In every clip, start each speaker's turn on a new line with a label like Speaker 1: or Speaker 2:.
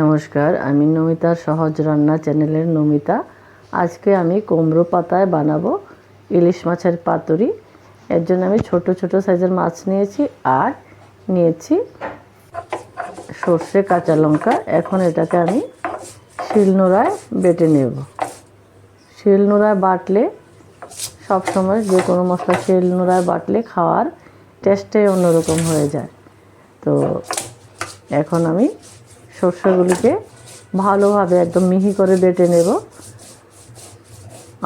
Speaker 1: নমস্কার, আমি নমিতার সহজ রান্না চ্যানেলের নমিতা। আজকে আমি কুমড়ো পাতায় বানাবো ইলিশ মাছের পাতুরি। এর জন্য আমি ছোট ছোট সাইজের মাছ নিয়েছি আর নিয়েছি সর্ষে কাঁচা লঙ্কা। এখন এটাকে আমি শিলনোড়ায় বেটে নেব। শিলনোড়ায় বাটলে সবসময় যে কোনো মশলা শিলনোড়ায় বাটলে খাওয়ার টেস্টটাই অন্যরকম হয়ে যায়। তো এখন আমি সর্ষেগুলিকে ভালোভাবে একদম মিহি করে বেটে নেব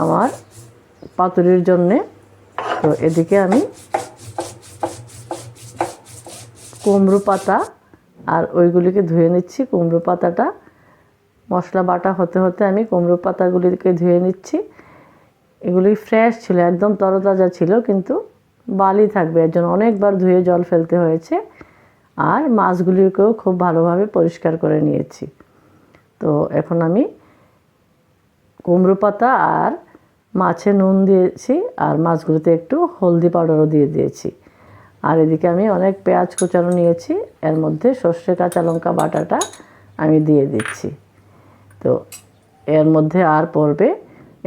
Speaker 1: আমার পাতুরির জন্যে। তো এদিকে আমি কুমড়ো পাতা আর ওইগুলিকে ধুয়ে নিচ্ছি। কুমড়ো পাতাটা, মশলা বাটা হতে হতে আমি কুমড়ো পাতাগুলিকে ধুয়ে নিচ্ছি। এগুলি ফ্রেশ ছিল, একদম তরতাজা ছিল, কিন্তু বালি থাকবে, এর জন্য অনেকবার ধুয়ে জল ফেলতে হয়েছে। আর মাছগুলিকেও খুব ভালোভাবে পরিষ্কার করে নিয়েছি। তো এখন আমি কুমড়ো পাতা আর মাছে নুন দিয়েছি আর মাছগুলোতে একটু হলদি পাউডারও দিয়ে দিয়েছি। আর এদিকে আমি অনেক পেঁয়াজ কুচানো নিয়েছি, এর মধ্যে সর্ষে, কাঁচা লঙ্কা বাটাটা আমি দিয়ে দিচ্ছি। তো এর মধ্যে আর পড়বে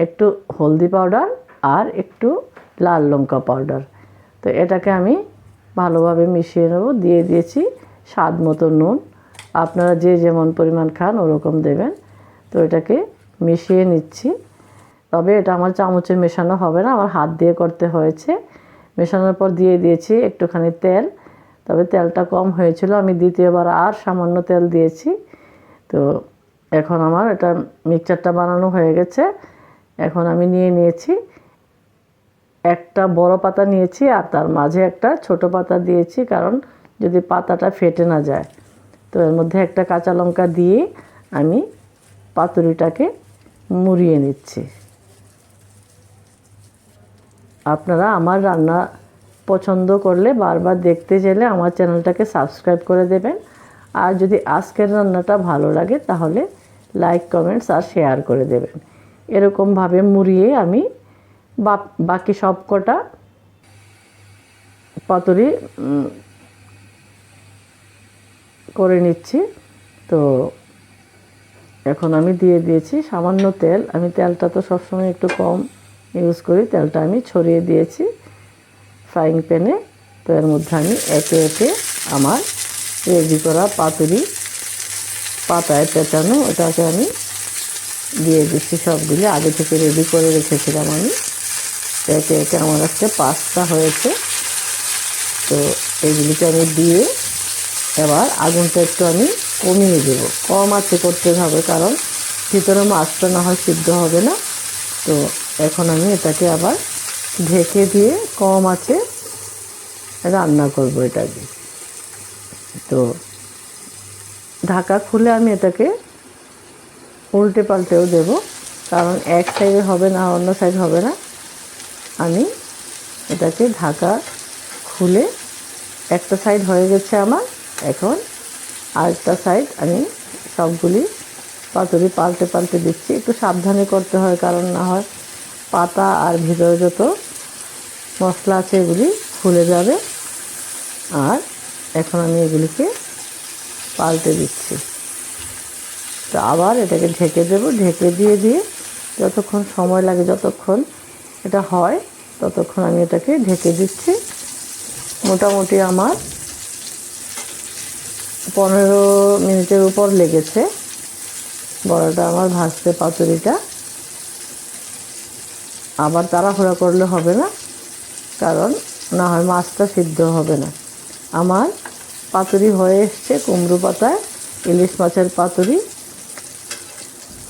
Speaker 1: একটু হলদি পাউডার আর একটু লাল লঙ্কা পাউডার। তো এটাকে আমি ভালোভাবে মিশিয়ে নেব। দিয়ে দিয়েছি স্বাদ মতো নুন। আপনারা যে যেমন পরিমাণ খান ওরকম দেবেন। তো এটাকে মিশিয়ে নিচ্ছি। তবে এটা আমার চামচে মেশানো হবে না, আমার হাত দিয়ে করতে হয়েছে। মেশানোর পর দিয়ে দিয়েছি একটুখানি তেল। তবে তেলটা কম হয়েছিল, আমি দ্বিতীয়বার আর সামান্য তেল দিয়েছি। তো এখন আমার এটা মিক্সচারটা বানানো হয়ে গেছে। এখন আমি নিয়ে নিয়েছি। একটা বড় পাতা নিয়েছি আর তার মাঝে একটা ছোট পাতা দিয়েছি, কারণ যদি পাতাটা ফেটে না যায়। তো এর মধ্যে একটা কাঁচা লঙ্কা দিয়ে আমি পাতুরিটাকে মুড়িয়ে নিচ্ছি। আপনারা আমার রান্না পছন্দ করলে বারবার দেখতে চাইলে আমার চ্যানেলটাকে সাবস্ক্রাইব করে দেবেন। আর যদি আজকের রান্নাটা ভালো লাগে তাহলে লাইক, কমেন্টস আর শেয়ার করে দেবেন। এরকমভাবে মুড়িয়ে আমি বাকি সব কটা পাতুরি করে নিচ্ছি। তো এখন আমি দিয়ে দিয়েছি সামান্য তেল। আমি তেলটা তো সবসময় একটু কম ইউজ করি। তেলটা আমি ছড়িয়ে দিয়েছি ফ্রাইং প্যানে তো এর মধ্যে আমি একে একে আমার রেডি করা পাতুরি পাতায় পেঁচানো। ওটাকে আমি দিয়ে দিচ্ছি সবগুলি। আগে থেকে রেডি করে রেখেছিলাম আমি। একে একে আমার আজকে পাঁচটা হয়েছে। তো এইগুলিকে আমি দিয়ে এবার আগুনটা একটু আমি কমিয়ে দেবো। কম আছে করতে হবে কারণ ভিতরে মাছটা না হয় সিদ্ধ হবে না। তো এখন আমি এটাকে আবার ঢেকে দিয়ে কম আছে রান্না করব এটাকে। তো ঢাকা খুলে আমি এটাকে উল্টে পাল্টেও দেব। কারণ এক সাইডে হবে না, অন্য সাইড হবে না। আমি এটাকে ঢাকা খুলে একটা সাইড হয়ে গেছে আমার, এখন আরেকটা সাইড আমি সবগুলি পাতুরি পাল্টে পাল্টে দিচ্ছি। একটু সাবধানে করতে হয়, কারণ না হয় পাতা আর ভিতরে যত মশলা আছে এগুলি খুলে যাবে। আর এখন আমি এগুলিকে পাল্টে দিচ্ছি। তো আবার এটাকে ঢেকে দেবো। ঢেকে দিয়ে দিয়ে যতক্ষণ সময় লাগে, যতক্ষণ এটা হয়, ততক্ষণ আমি এটাকে ঢেকে দিচ্ছি। মোটামুটি আমার পনেরো মিনিটের উপর লেগেছে। বড়টা আমার ভাজতে, পাতুরিটা। আবার তাড়াহুড়া করলে হবে না, কারণ না হয় মাছটা সিদ্ধ হবে না। আমার পাতুরি হয়ে এসছে কুমড়ো পাতায়, ইলিশ মাছের পাতুরি।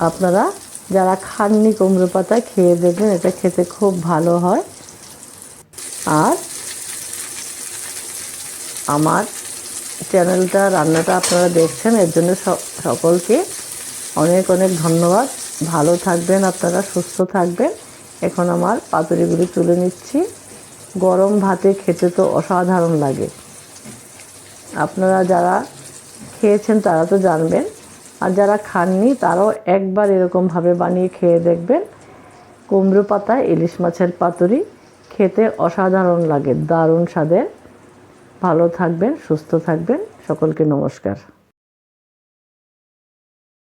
Speaker 1: আপনারা যারা খাননি কুমড়ো পাতা খেয়ে দেখবেন, এটা খেতে খুব ভালো হয়। আর আমার চ্যানেলটা, রান্নাটা আপনারা দেখছেন, এর জন্য সকলকে অনেক অনেক ধন্যবাদ। ভালো থাকবেন আপনারা, সুস্থ থাকবেন। এখন আমার পাতুরিগুলি তুলে নিচ্ছি। গরম ভাতে খেতে তো অসাধারণ লাগে। আপনারা যারা খেয়েছেন তারা তো জানবেন আর যারা খাননি, তারাও একবার এরকমভাবে বানিয়ে খেয়ে দেখবেন। কুমড়ো পাতা, ইলিশ মাছের পাতুরি খেতে অসাধারণ লাগে, দারুণ স্বাদের। ভালো থাকবেন, সুস্থ থাকবেন, সকলকে নমস্কার।